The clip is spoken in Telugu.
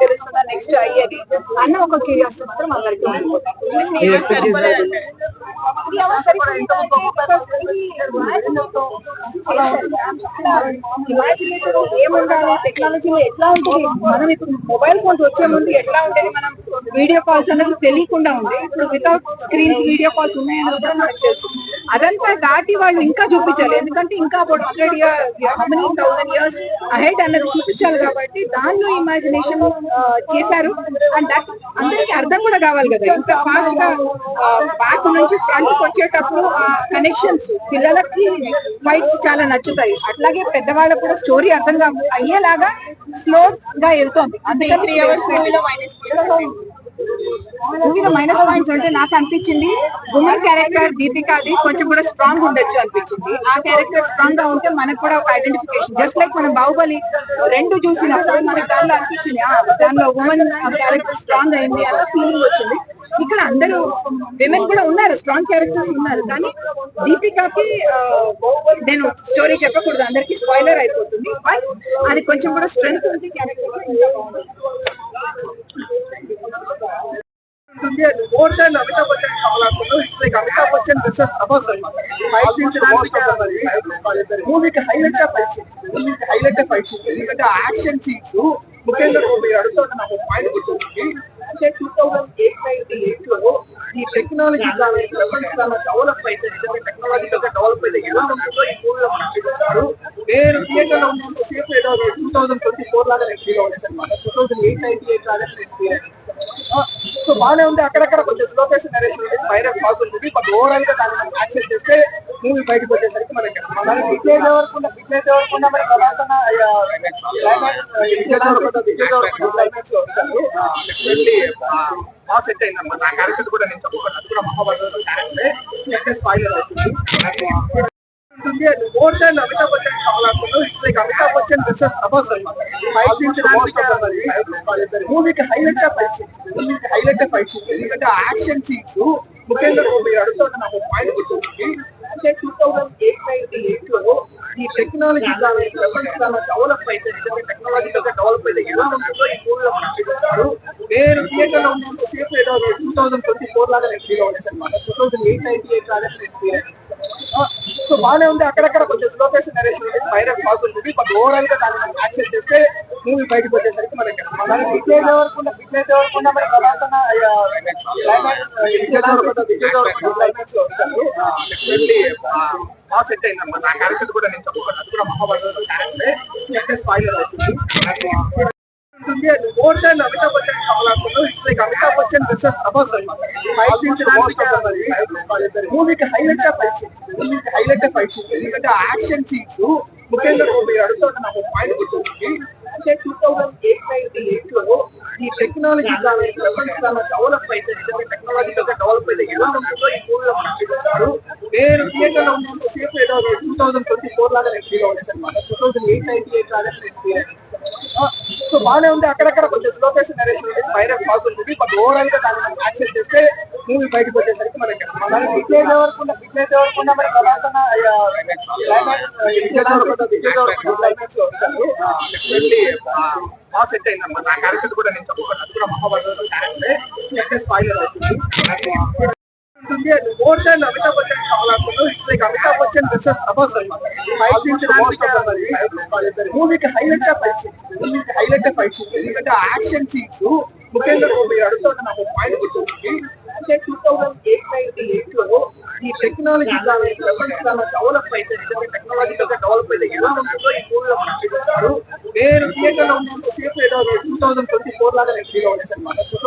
తెలుస్తుందా నెక్స్ట్ అయ్యేది అన్న ఒక క్యూరియాసిటీ మాత్రం అందరికీ ఏముండాలి టెక్నాలజీలో ఎట్లా ఉంటుంది మనం ఇప్పుడు మొబైల్ ఫోన్స్ వచ్చే ముందు ఎట్లా ఉండేది మనం వీడియో కాల్స్ అనేది తెలియకుండా ఉంది ఇప్పుడు వితౌట్ స్క్రీన్స్ వీడియో కాల్స్ ఉన్నాయని కూడా మనకు తెలుసు అదంతా దాటి వాళ్ళు ఇంకా చూపించాలి. ఎందుకంటే ఇంకా about hundred year thousand years ahead అన్నది చూపించాలి కాబట్టి దానిలో ఇమాజినేషన్ చేశారు. అండ్ దట్ అందరికి అర్థం కూడా కావాలి కదా. ఇంత ఫాస్ట్గా బ్యాక్ నుంచి ఫ్రంట్ వచ్చేటప్పుడు ఆ కనెక్షన్స్ పిల్లలకి ఫైట్స్ చాలా నచ్చుతాయి. అట్లాగే పెద్దవాళ్ళకు కూడా స్టోరీ అర్థం అయ్యేలాగా స్లో గా వెళ్తోంది. అందుకని మూవీలో మైనస్ పాయింట్స్ అంటే నాకు అనిపించింది. ఉమెన్ క్యారెక్టర్ దీపికాది కొంచెం కూడా స్ట్రాంగ్ ఉండొచ్చు అనిపించింది. ఆ క్యారెక్టర్ స్ట్రాంగ్గా ఉంటే మనకు కూడా ఒక ఐడెంటిఫికేషన్ జస్ట్ లైక్ మనం బాహుబలి రెండు చూసినప్పుడు మనకు దానిలో అనిపించింది ఆ, దానిలో ఉమెన్ క్యారెక్టర్ స్ట్రాంగ్ అయింది అన్న ఫీలింగ్ వచ్చింది. ఇక్కడ అందరూ విమెన్ కూడా ఉన్నారు స్ట్రాంగ్ క్యారెక్టర్స్ ఉన్నారు. కానీ దీపికాకి నేను స్టోరీ చెప్పకూడదు అందరికి స్పాయిలర్ అయిపోతుంది. బట్ అది కొంచెం కూడా స్ట్రెంగ్త్ ఉంది character more than Amitabh Bachchan కావాలనుకుంటూ like Amitabh Bachchan versus Prabhas అన్నమాట మూవీకి హైలైట్ ఆఫ్ ఫైట్ సీన్స్ మూవీకి హైలైట్ ఫైట్ సీన్స్ ఎందుకంటే యాక్షన్ సీన్స్ ముఖ్యంగా మీరు అడుగుతున్న నాకు పాయింట్ గుర్తుంది అంటే టూ థౌసండ్ ఎయిట్ నైన్టీ ఎయిట్లో ఈ టెక్నాలజీ కానీ వెపన్స్ చాలా డెవలప్ అయితే టెక్నాలజీ డెవలప్ అయితే ఎలా ఉంటుందో ఈ మూవీలో మనం చూపించారు నేను థియేటర్లో ఉన్నంత సేపు ఏదో టూ థౌసండ్ ట్వంటీ ఫోర్ లాగా నేను ఫీల్ అవ్వలేదు అనమాట two thousand eight ninety eight లాగా నేను ఫీల్ అయ్యాను. సో బాగానే ఉంది. అక్కడక్కడ కొంచెం స్లోకేస్ నరేషన్ ఉంది వైరల్ బాగుంటుంది బట్ ఓవరాల్గా దాన్ని మనం యాక్సెప్ట్ చేస్తే మూవీ బయటకు వచ్చేసరికి మనకి విజయ్ దేవరకొండ విజయ్ దేవరకొండ మరి ప్రధాన విజయ్ దేవరకొండ విజయ్ దేవరకొండ క్లైమాక్స్లో డెఫినెట్లీ బాగా సెట్ అయిందన్నమాట నా క్యారెక్టర్ కూడా నేను చెప్పకుండా అది కూడా మహాభారత క్యారెక్టర్ స్పాయిలర్ అవుతుంది. More than Amitabh Bachchan కావాలనుకుంటూ it's like Amitabh Bachchan versus Prabhas అన్నమాట మూవీకి హైలైట్స్ ఆఫ్ ఫైట్ సీన్స్ మూవీకి హైలైట్ ఫైట్ సీన్స్ ఎందుకంటే యాక్షన్ సీన్స్ ముఖ్యంగా మీరు అడుగుతున్న నాకు పాయింట్ గుర్తుంది. అంటే టూ థౌసండ్ ఎయిట్ నైన్టీ ఎయిట్లో ఈ టెక్నాలజీ కానీ వెపన్స్ చాలా డెవలప్ అయితే టెక్నాలజీ డెవలప్ అయితే ఎలా ఉంటుందో ఈ మూవీలో మనకు చూపించారు. నేను థియేటర్లో ఉన్నంత సేపు ఏదో టూ థౌసండ్ ట్వంటీ ఫోర్ లాగా నేను ఫీల్ అనమాట two thousand eight ninety eight లాగా నేను ఫీల్ అయ్యాను సో బాగానే ఉంది. అక్కడక్కడ కొంచెం స్లోకేస్ నరేషన్ ఉంది వైరల్ బాగుంటుంది బట్ ఓవరాల్గా దాన్ని మనం యాక్సెప్ట్ చేస్తే మూవీ బయటకు వచ్చేసరికి మనకి విజయ్ దేవరకొండ విజయ్ దేవరకొండ మరి ప్రధాన క్లైమాక్స్లో బాగా సెట్ అయిందన్నమాట. నా క్యారెక్టర్ కూడా నేను చెప్పకుండా అది కూడా మహాభారత క్యారెక్టర్ స్పాయిలర్ అవుతుంది. More than Amitabh Bachchan కావాలనుకుంటూ it's like Amitabh Bachchan versus Prabhas మూవీకి హైలైట్స్ ఆఫ్ ఫైట్ సీన్స్ మూవీకి హైలైట్ ఫైట్ సీన్స్ ఎందుకంటే యాక్షన్ సీన్స్ ముఖ్యంగా మీరు అడుగుతున్న నాకు పాయింట్ గుర్తుంది అంటే టూ థౌసండ్ ఎయిట్ నైన్టీ ఎయిట్లో ఈ టెక్నాలజీ కానీ వెపన్స్ చాలా డెవలప్ అయితే టెక్నాలజీ డెవలప్ అయితే ఎలా ఉంటుందో ఈ మూవీలో మనకు చూపించారు నేను థియేటర్లో ఉన్నంత సేపు ఏదో టూ థౌసండ్ ట్వంటీ ఫోర్ లాగా నేను ఫీల్ అవ్వలేదు అనమాట two thousand eight ninety eight లాగా నేను ఫీల్ అయ్యాను సో బాగానే ఉంది. అక్కడక్కడ కొంచెం స్లోకేస్ నరేషన్ ఉంది వైరల్ బాగుంటుంది బట్ ఓవరాల్గా దాన్ని మనం యాక్సెప్ట్ చేస్తే మూవీ బయటకు వచ్చేసరికి మనకి మనకి విజయ్ దేవరకొండ విజయ్ దేవరకొండ మరి ప్రధాన విజయ్ దేవరకొండ విజయ్ దేవరకొండ క్లైమాక్స్లో వస్తారు డెఫినెట్లీ బాగా సెట్ అయిందన్నమాట నా క్యారెక్టర్ కూడా నేను చెప్పకుండా అది కూడా మహాభారత క్యారెక్టర్ స్పాయిలర్ అవుతుంది. More than Amitabh Bachchan Amitabh versus Prabhas అన్నమాట మూవీకి హైలైట్స్ ఆఫ్ ఫైట్ సీన్స్ మూవీకి హైలైట్ ఫైట్ సీన్స్ ఎందుకంటే యాక్షన్ సీన్స్ ముఖ్యంగా మీరు అడుగుతున్న నాకు పాయింట్ గుర్తుంది అంటే టూ థౌసండ్ ఎయిట్ నైన్టీ ఎయిట్లో ఈ టెక్నాలజీ కానీ వెపన్స్ చాలా డెవలప్ అయితే టెక్నాలజీ డెవలప్ అయితే ఎలా ఉంటుందో ఈ మూవీలో మనం చూపించారు నేను థియేటర్లో ఉన్నంత సేపు ఏదో టూ థౌసండ్ ట్వంటీ ఫోర్ లాగా నేను ఫీల్ అవ్వలేదు